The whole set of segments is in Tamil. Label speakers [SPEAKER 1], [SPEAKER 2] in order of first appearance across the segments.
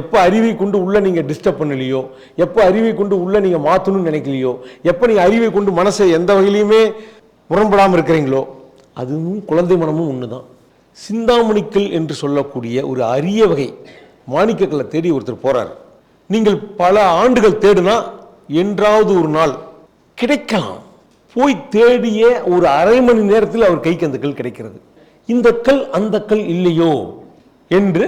[SPEAKER 1] எப்போ அறிவை கொண்டு உள்ளே நீங்கள் டிஸ்டர்ப் பண்ணலையோ? எப்போ அறிவை கொண்டு உள்ளே நீங்கள் மாற்றணும்னு நினைக்கலையோ? எப்போ நீங்கள் அறிவை கொண்டு மனசை எந்த வகையிலையுமே முரண்படாமல் இருக்கிறீங்களோ அதுவும் குழந்தை மனமும் ஒன்று தான் சிந்தாமணிக்கல் என்று சொல்லக்கூடிய ஒரு அரிய வகை மாணிக்கக்களை தேடி ஒருத்தர் போகிறார் நீங்கள் பல ஆண்டுகள் தேடினா என்றாவது ஒரு நாள் கிடைக்கலாம். போய் தேடிய ஒரு அரை மணி நேரத்தில் அவர் கைக்கு அந்த கல் கிடைக்கிறது. இந்த கல் அந்த கல் இல்லையோ? என்று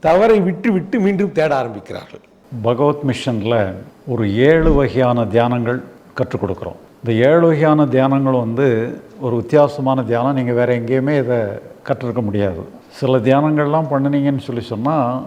[SPEAKER 1] தவறை விட்டு விட்டு மீண்டும் தேட ஆரம்பிக்கிறார்கள்.
[SPEAKER 2] பகவத் மிஷனில் ஒரு ஏழு வகையான தியானங்கள் கற்றுக் கொடுக்குறோம். இந்த ஏழு வகையான தியானங்கள் வந்து ஒரு வித்தியாசமான தியானம். நீங்கள் வேறு எங்கேயுமே இதை கற்றுருக்க முடியாது. சில தியானங்கள்லாம் பண்ணினீங்கன்னு சொல்லி சொன்னால்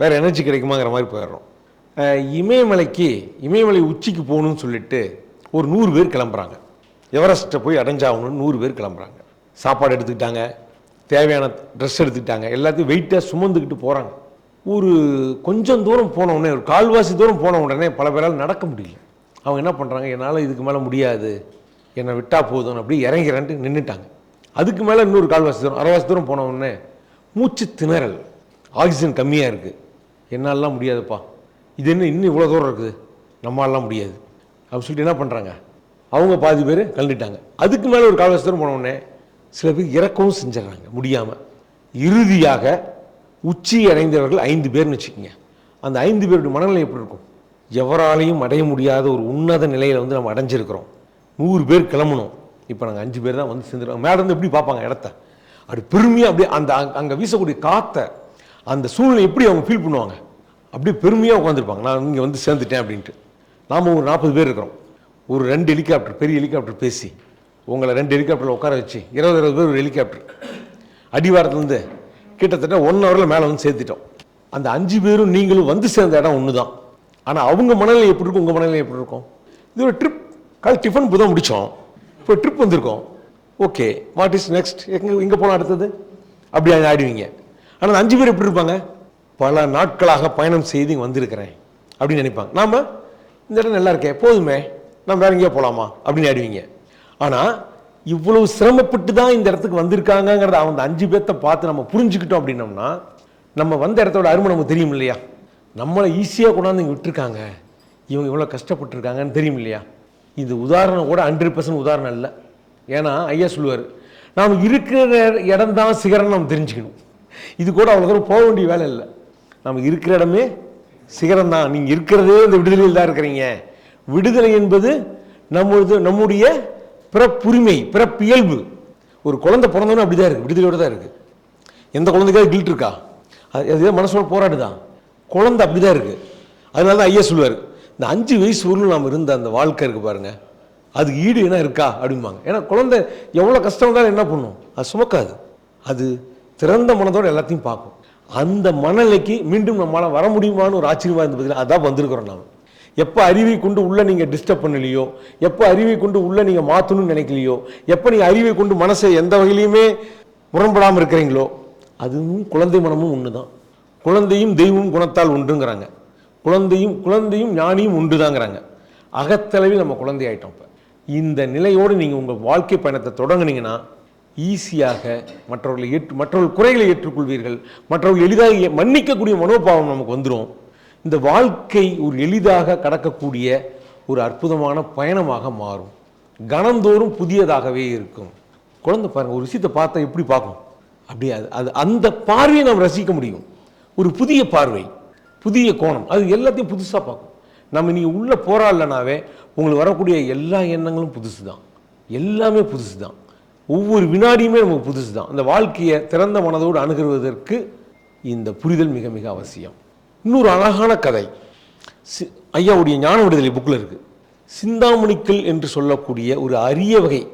[SPEAKER 1] வேற எனர்ஜி கிடைக்குமாங்கிற மாதிரி போயிடுறோம். இமயமலைக்கு இமயமலை உச்சிக்கு போகணும்னு சொல்லிட்டு ஒரு நூறு பேர் கிளம்புறாங்க. எவரெஸ்ட்டை போய் அடைஞ்சாகணும்னு நூறு பேர் கிளம்புறாங்க. சாப்பாடு எடுத்துக்கிட்டாங்க தேவையான ட்ரெஸ் எடுத்துக்கிட்டாங்க எல்லாத்தையும் வெயிட்டாக சுமந்துக்கிட்டு போகிறாங்க ஒரு கொஞ்சம் தூரம் போன உடனே ஒரு கால்வாசி தூரம் போன உடனே பல பேரால் நடக்க முடியல. அவங்க என்ன பண்ணுறாங்க என்னால் இதுக்கு மேலே முடியாது. என்னை விட்டால் போதும் அப்படி இறங்கிறேன்ட்டு நின்றுட்டாங்க அதுக்கு மேலே இன்னொரு கால்வாசி தூரம் அரைவாசி தூரம் போன உடனே மூச்சு திணறல் ஆக்சிஜன் கம்மியாக இருக்குது என்னாலலாம் முடியாதுப்பா. இது என்ன இன்னும் இவ்வளோ தூரம் இருக்குது? நம்மளாலாம் முடியாது. அப்படின்னு சொல்லிட்டு என்ன பண்ணுறாங்க அவங்க பாதி பேர் கலந்துட்டாங்க அதுக்கு மேலே ஒரு கால்வாசி தூரம் போன சில பேர் இறக்கவும் செஞ்சிடறாங்க முடியாமல் இறுதியாக உச்சி அடைந்தவர்கள் ஐந்து பேர்னு வச்சுக்கோங்க. அந்த ஐந்து பேருடைய மனநிலை எப்படி இருக்கும்? எவராலையும் அடைய முடியாத ஒரு உன்னத நிலையில் வந்து நம்ம அடைஞ்சிருக்கிறோம். நூறு பேர் கிளம்பணும். இப்போ நாங்கள் அஞ்சு பேர் தான் வந்து சேர்ந்துருக்கோம். மேடம் வந்து எப்படி பார்ப்பாங்க இடத்த? அப்படி பெருமையாக அப்படியே அந்த அங்கே வீசக்கூடிய காற்றை அந்த சூழ்நிலை எப்படி அவங்க ஃபீல் பண்ணுவாங்க? அப்படியே பெருமையாக உட்காந்துருப்பாங்க நான் இங்கே வந்து சேர்ந்துட்டேன் அப்படின்ட்டு. நாம் ஒரு நாற்பது பேர் இருக்கிறோம். ஒரு ரெண்டு ஹெலிகாப்டர் பெரிய ஹெலிகாப்டர் பேசி உங்களை ரெண்டு ஹெலிகாப்டரில் உட்கார வச்சு இருபது இருபது பேர் ஒரு ஹெலிகாப்டர் அடிவாரத்துலேருந்து கிட்டத்தட்ட ஒன் ஹவரில் மேலே வந்து சேர்த்துட்டோம் அந்த அஞ்சு பேரும் நீங்களும் வந்து சேர்ந்த இடம் ஒன்று தான் ஆனால் அவங்க மனநிலை எப்படி இருக்கும்? உங்கள் மனநிலை எப்படி இருக்கும்? இது ஒரு ட்ரிப் கால் டிஃபன் புதான் முடித்தோம் இப்போ ட்ரிப் வந்திருக்கோம். ஓகே வாட் இஸ் நெக்ஸ்ட் எங்கே இங்கே போனால் அடுத்தது? அப்படி ஆயிடுவீங்க ஆடுவீங்க ஆனால் அஞ்சு பேர் எப்படி இருப்பாங்க? பல நாட்களாக பயணம் செய்து இங்கே வந்திருக்கிறேன் அப்படின்னு நினைப்பாங்க. நாம் இந்த இடம் நல்லா இருக்கே போதுமே நம்ம வேற எங்கேயோ போகலாமா அப்படின்னு ஆடுவீங்க ஆனால் இவ்வளவு சிரமப்பட்டு தான் இந்த இடத்துக்கு வந்திருக்காங்கங்கிறத அந்த அஞ்சு பேர்த்த பார்த்து நம்ம புரிஞ்சுக்கிட்டோம் அப்படின்னோம்னா நம்ம வந்த இடத்தோட அருமை நமக்கு தெரியும் இல்லையா? நம்மளை ஈஸியாக கொண்டாந்து இங்கே விட்டுருக்காங்க. இவங்க இவ்வளோ கஷ்டப்பட்டுருக்காங்கன்னு தெரியும் இல்லையா? இது உதாரணம் கூட ஹண்ட்ரட் பர்சன்ட் உதாரணம் இல்லை ஏன்னா ஐயா சொல்லுவார் நாம் இருக்கிற இடம் தான் சிகரம் நம்ம தெரிஞ்சுக்கணும். இது கூட அவ்வளோ தூரம் போக வேண்டிய வேலை இல்லை. நம்ம இருக்கிற இடமே சிகரம் தான் நீங்கள் இருக்கிறதே இந்த விடுதலையில் தான் இருக்கிறீங்க. விடுதலை என்பது நம்மளது நம்முடைய பிறப்புரிமை பிறப்பியல்பு. ஒரு குழந்தை பிறந்தோன்னு அப்படி தான் இருக்குது விடுதலையோட தான் இருக்குது எந்த குழந்தைக்காவது கில்ட் இருக்கா? அது அது மனசோட போராடுதான் குழந்தை அப்படி தான் இருக்குது அதனால தான் ஐயா சொல்லுவார் இந்த அஞ்சு வயசு வரலும் நாம் இருந்த அந்த வாழ்க்கை இருக்குது பாருங்க. அதுக்கு ஈடு என்ன இருக்கா? அப்படிம்பாங்க. ஏன்னா குழந்தை எவ்வளோ கஷ்டம் இருந்தாலும் என்ன பண்ணும்? அது சுமக்காது. அது திறந்த மனதோடு எல்லாத்தையும் பார்க்கும். அந்த மனநிலைக்கு மீண்டும் நம்மளால் வர முடியுமான்னு ஒரு ஆச்சரியமாக இருந்து பதில் அதான் வந்திருக்கிறோம் நாம். எப்போ அறிவை கொண்டு உள்ளே நீங்கள் டிஸ்டர்ப் பண்ணலையோ எப்போ அறிவை கொண்டு உள்ளே நீங்கள் மாற்றணும்னு நினைக்கலையோ எப்போ நீங்கள் அறிவை கொண்டு மனசை எந்த வகையிலையுமே முரண்படாமல் இருக்கிறீங்களோ அதுவும் குழந்தை மனமும் ஒன்று தான் குழந்தையும் தெய்வம் குணத்தால் உண்டுங்கிறாங்க குழந்தையும் குழந்தையும் ஞானியும் உண்டுதாங்கிறாங்க அகத்தளவில் நம்ம குழந்தை ஆகிட்டோம் இப்போ. இந்த நிலையோடு நீங்கள் உங்கள் வாழ்க்கை பயணத்தை தொடங்குனீங்கன்னா ஈஸியாக மற்றவர்களை ஏற்று மற்றவர்கள் குறைகளை ஏற்றுக்கொள்வீர்கள். மற்றவர்கள் எளிதாக மன்னிக்கக்கூடிய மனோபாவம் நமக்கு வந்துடும் இந்த வாழ்க்கை ஒரு எளிதாக கடக்கக்கூடிய ஒரு அற்புதமான பயணமாக மாறும். கணந்தோறும் புதியதாகவே இருக்கும். குழந்தை பாருங்கள் ஒரு விஷயத்தை பார்த்தா எப்படி பார்க்கும் அப்படியே அது அது அந்த பார்வையை நாம் ரசிக்க முடியும். ஒரு புதிய பார்வை புதிய கோணம் அது எல்லாத்தையும் புதுசாக பார்க்கும். நம்ம நீங்கள் உள்ளே போராடலனாவே உங்களுக்கு வரக்கூடிய எல்லா எண்ணங்களும் புதுசு தான் எல்லாமே புதுசு தான் ஒவ்வொரு வினாடியுமே நமக்கு புதுசு தான் அந்த வாழ்க்கையை திறந்த மனதோடு அணுகுவதற்கு இந்த புரிதல் மிக மிக அவசியம். இன்னொரு அழகான கதை. சி- ஐயாவுடைய ஞான விடுதலை புக்கில் இருக்குது சிந்தாமணிக்கல் என்று சொல்லக்கூடிய ஒரு அரிய வகை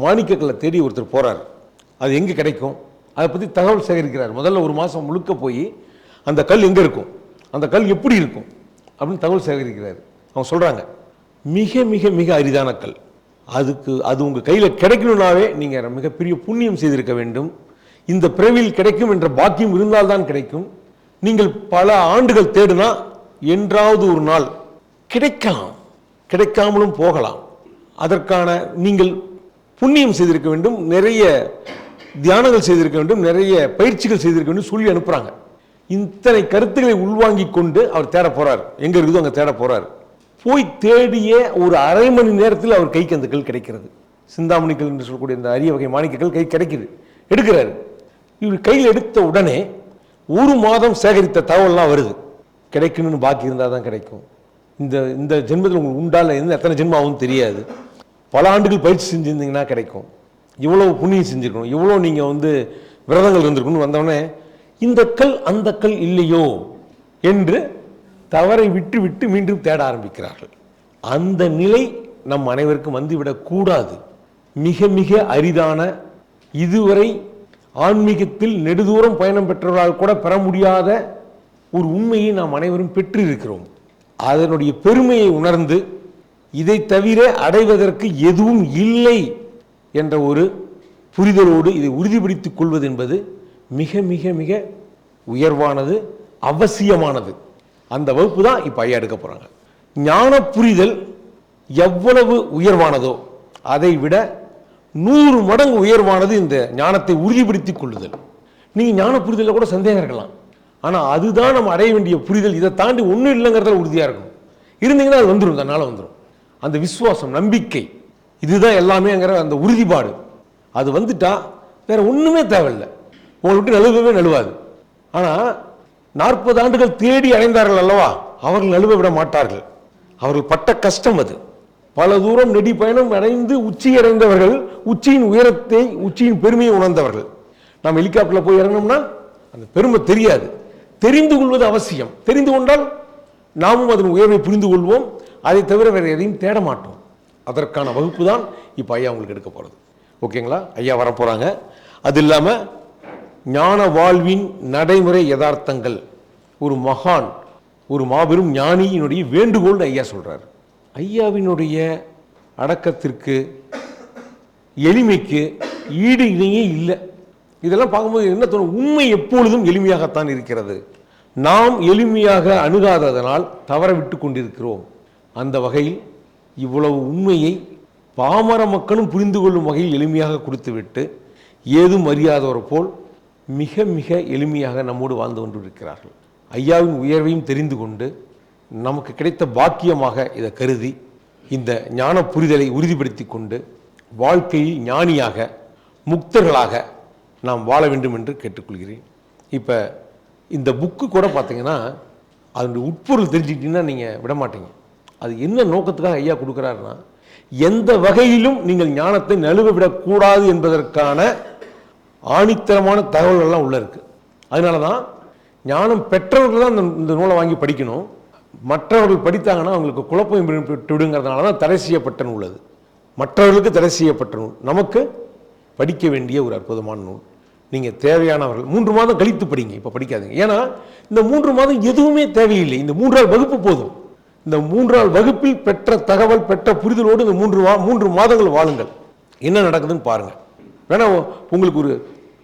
[SPEAKER 1] மாணிக்கக்கல்லை தேடி ஒருத்தர் போகிறார் அது எங்கே கிடைக்கும்? அதை பற்றி தகவல் சேகரிக்கிறார். முதல்ல ஒரு மாதம் முழுக்க போய் அந்த கல் எங்கே இருக்கும்? அந்த கல் எப்படி இருக்கும்? அப்படின்னு தகவல் சேகரிக்கிறார். அவங்க சொல்கிறாங்க மிக மிக மிக அரிதான கல். அதுக்கு அது உங்கள் கையில் கிடைக்கணுனாவே நீங்கள் மிகப்பெரிய புண்ணியம் செய்திருக்க வேண்டும். இந்த பிறவியில் கிடைக்கும் என்ற பாக்கியம் இருந்தால்தான் கிடைக்கும். நீங்கள் பல ஆண்டுகள் தேடினா என்றாவது ஒரு நாள் கிடைக்கலாம். கிடைக்காமலும் போகலாம். அதற்கான நீங்கள் புண்ணியம் செய்திருக்க வேண்டும். நிறைய தியானங்கள் செய்திருக்க வேண்டும். நிறைய பயிற்சிகள் செய்திருக்க வேண்டும். சொல்லி அனுப்புகிறாங்க இத்தனை கருத்துக்களை உள்வாங்கி கொண்டு அவர் தேட போகிறார் எங்கே இருக்குதோ அங்கே தேட போகிறார் போய் தேடிய ஒரு அரை மணி நேரத்தில் அவர் கைக்கு அந்த கல் கிடைக்கிறது. சிந்தாமணிக்கல் என்று சொல்லக்கூடிய இந்த அரிய வகை மாணிக்கக்கல் கை கிடைக்குது. எடுக்கிறாரு. இவர் கையில் எடுத்த உடனே ஒரு மாதம் சேகரித்த தகவல்லாம் வருது. கிடைக்கணும்னு பாக்கி இருந்தால் தான் கிடைக்கும். இந்த இந்த ஜென்மத்தில் உங்களுக்கு உண்டால இருந்து எத்தனை ஜென்மாவும் தெரியாது. பல ஆண்டுகள் பயிற்சி செஞ்சிருந்தீங்கன்னா கிடைக்கும். இவ்வளோ புண்ணியம் செஞ்சுருக்கணும். இவ்வளோ நீங்கள் வந்து விரதங்கள் இருந்திருக்கணும்னு வந்தவொடனே இந்த கல் அந்த கல் இல்லையோ என்று தவறை விட்டு விட்டு மீண்டும் தேட ஆரம்பிக்கிறார்கள். அந்த நிலை நம் அனைவருக்கும் வந்துவிடக்கூடாது மிக மிக அரிதான இதுவரை ஆன்மீகத்தில் நெடுதூரம் பயணம் பெற்றவர்களால் கூட பெற முடியாத ஒரு உண்மையை நாம் அனைவரும் பெற்றிருக்கிறோம். அதனுடைய பெருமையை உணர்ந்து இதை தவிர அடைவதற்கு எதுவும் இல்லை என்ற ஒரு புரிதலோடு இதை உறுதிப்படுத்திக் கொள்வது என்பது மிக மிக மிக உயர்வானது அவசியமானது. அந்த வகுப்பு தான் இப்போ ஐயா எடுக்க போகிறாங்க ஞான புரிதல் எவ்வளவு உயர்வானதோ அதை விட நூறு மடங்கு உயர்வானது இந்த ஞானத்தை உறுதிப்படுத்திக் கொள்ளுதல். நீங்கள் ஞான புரிதலில் கூட சந்தேகம் இருக்கலாம். ஆனால் அதுதான் நம்ம அடைய வேண்டிய புரிதல். இதை தாண்டி ஒன்றும் இல்லைங்கிறதுல உறுதியாக இருக்கணும். இருந்தீங்கன்னா அது வந்துடும் தன்னால் வந்துடும் அந்த விசுவாசம் நம்பிக்கை இதுதான் எல்லாமேங்கிற அந்த உறுதிப்பாடு. அது வந்துட்டா வேற ஒன்றுமே தேவையில்லை. உங்களை விட்டு நழுவவே நழுவாது. ஆனால் நாற்பது ஆண்டுகள் தேடி அடைந்தார்கள் அல்லவா? அவர்கள் நழுவ விட மாட்டார்கள். அவர்கள் பட்ட கஷ்டம் அது. பல தூரம் நெடி பயணம் அடைந்து உச்சி அடைந்தவர்கள் உச்சியின் உயரத்தை உச்சியின் பெருமையை உணர்ந்தவர்கள். நாம் ஹெலிகாப்டரில் போய் இறங்கினோம்னா அந்த பெருமை தெரியாது. தெரிந்து கொள்வது அவசியம். தெரிந்து கொண்டால் நாமும் அதன் உயர்வை புரிந்து கொள்வோம். அதை தவிர வேறு எதையும் தேட மாட்டோம். அதற்கான வகுப்பு தான் இப்போ ஐயா உங்களுக்கு எடுக்க போகிறது ஓகேங்களா? ஐயா வரப்போகிறாங்க அது இல்லாமல் ஞான வாழ்வின் நடைமுறை யதார்த்தங்கள். ஒரு மகான் ஒரு மாபெரும் ஞானியினுடைய வேண்டுகோள்னு ஐயா சொல்கிறார் ஐயாவினுடைய அடக்கத்திற்கு எளிமைக்கு ஈடு இணையே இல்லை. இதெல்லாம் பார்க்கும்போது என்ன தோணும்? உண்மை எப்பொழுதும் எளிமையாகத்தான் இருக்கிறது. நாம் எளிமையாக அணுகாததனால் தவற விட்டு கொண்டிருக்கிறோம். அந்த வகையில் இவ்வளவு உண்மையை பாமர மக்களும் புரிந்து கொள்ளும் வகையில் எளிமையாக கொடுத்துவிட்டு ஏதும் அறியாதவர் போல் மிக மிக எளிமையாக நம்மோடு வாழ்ந்து கொண்டிருக்கிறார்கள். ஐயாவின் உயர்வையும் தெரிந்து கொண்டு நமக்கு கிடைத்த பாக்கியமாக இதை கருதி இந்த ஞான புரிதலை உறுதிப்படுத்தி கொண்டு வாழ்க்கையில் ஞானியாக முக்தர்களாக நாம் வாழ வேண்டும் என்று கேட்டுக்கொள்கிறேன். இப்போ இந்த புக்கு கூட பார்த்தீங்கன்னா அதனுடைய உட்பொருள் தெரிஞ்சுக்கிட்டீங்கன்னா நீங்கள் விட மாட்டீங்க. அது என்ன நோக்கத்துக்காக ஐயா கொடுக்குறாருன்னா எந்த வகையிலும் நீங்கள் ஞானத்தை நழுவ விடக்கூடாது என்பதற்கான ஆணித்தரமான தகவல்கள்லாம் உள்ளே இருக்குது அதனால தான் ஞானம் பெற்றவர்கள் தான் இந்த இந்த நூலை வாங்கி படிக்கணும். மற்றவர்கள் படித்தாங்கன்னா அவங்களுக்கு குழப்பம் விடுங்கிறதுனால தான் தடை செய்யப்பட்ட நூல் அது. மற்றவர்களுக்கு தடை செய்யப்பட்ட நூல். நமக்கு படிக்க வேண்டிய ஒரு அற்புதமான நூல். நீங்கள் தேவையானவர்கள் மூன்று மாதம் கழித்து படிங்க இப்போ படிக்காதீங்க. ஏன்னா இந்த மூன்று மாதம் எதுவுமே தேவையில்லை. இந்த மூன்றாள் வகுப்பு போதும். இந்த மூன்றாள் வகுப்பில் பெற்ற தகவல் பெற்ற புரிதலோடு இந்த மூன்று மூன்று மாதங்கள் வாழுங்கள். என்ன நடக்குதுன்னு பாருங்கள் வேணா உங்களுக்கு ஒரு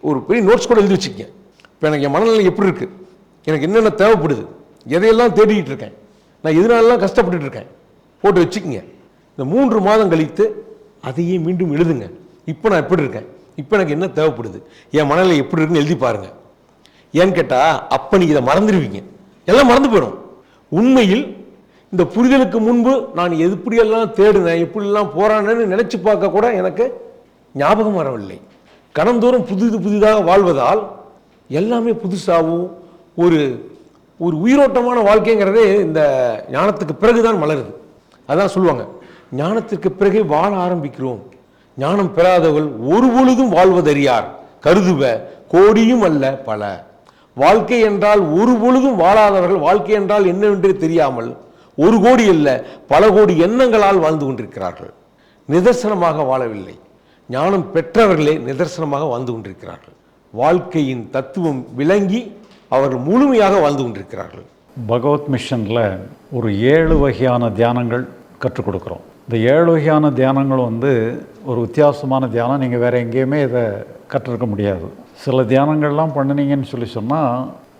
[SPEAKER 1] ஒரு பெரிய நோட்ஸ் கூட எழுதி வச்சுக்கங்க. இப்போ எனக்கு என் மனநிலை எப்படி இருக்குது எனக்கு என்னென்ன தேவைப்படுது? எதையெல்லாம் தேடிக்கிட்டு இருக்கேன்? நான் எதனாலலாம் கஷ்டப்பட்டுட்டு இருக்கேன்? போட்டு வச்சுக்கோங்க. இந்த மூன்று மாதம் கழித்து அதையே மீண்டும் எழுதுங்க. இப்போ நான் எப்படி இருக்கேன்? இப்போ எனக்கு என்ன தேவைப்படுது? என் மனநிலை எப்படி இருக்குன்னு எழுதி பாருங்கள் ஏன்னு கேட்டால் அப்போ நீங்கள் இதை மறந்துடுவீங்க. எல்லாம் மறந்து போயிடும். உண்மையில் இந்த புரிதலுக்கு முன்பு நான் எப்படியெல்லாம் தேடினேன் எப்படிலாம் போகிறானேன்னு நினச்சி பார்க்க கூட எனக்கு ஞாபகம் வரவில்லை. கணந்தோறும் புதிது புதிதாக வாழ்வதால் எல்லாமே புதுசாகவும் ஒரு ஒரு உயிரோட்டமான வாழ்க்கைங்கிறதே இந்த ஞானத்துக்கு பிறகுதான் மலருது. அதான் சொல்லுவாங்க ஞானத்திற்கு பிறகே வாழ ஆரம்பிக்கிறோம். ஞானம் பெறாதவர்கள் ஒரு பொழுதும் வாழ்வதறியார். கருதுவ கோடியும் அல்ல பல. வாழ்க்கை என்றால் ஒரு பொழுதும் வாழாதவர்கள் வாழ்க்கை என்றால் என்னவென்றே தெரியாமல் ஒரு கோடி அல்ல பல கோடி எண்ணங்களால் வாழ்ந்து கொண்டிருக்கிறார்கள். நிதர்சனமாக வாழவில்லை. ஞானம் பெற்றவர்களே நிதர்சனமாக வாழ்ந்து கொண்டிருக்கிறார்கள். வாழ்க்கையின் தத்துவம் விளங்கி அவர்கள் முழுமையாக வாழ்ந்து கொண்டிருக்கிறார்கள்.
[SPEAKER 2] பகவத் மிஷனில் ஒரு ஏழு வகையான தியானங்கள் கற்றுக் கொடுக்குறோம். இந்த ஏழு வகையான தியானங்கள் வந்து ஒரு வித்தியாசமான தியானம். நீங்கள் வேறு எங்கேயுமே இதை கற்றுருக்க முடியாது. சில தியானங்கள்லாம் பண்ணினீங்கன்னு சொல்லி சொன்னால்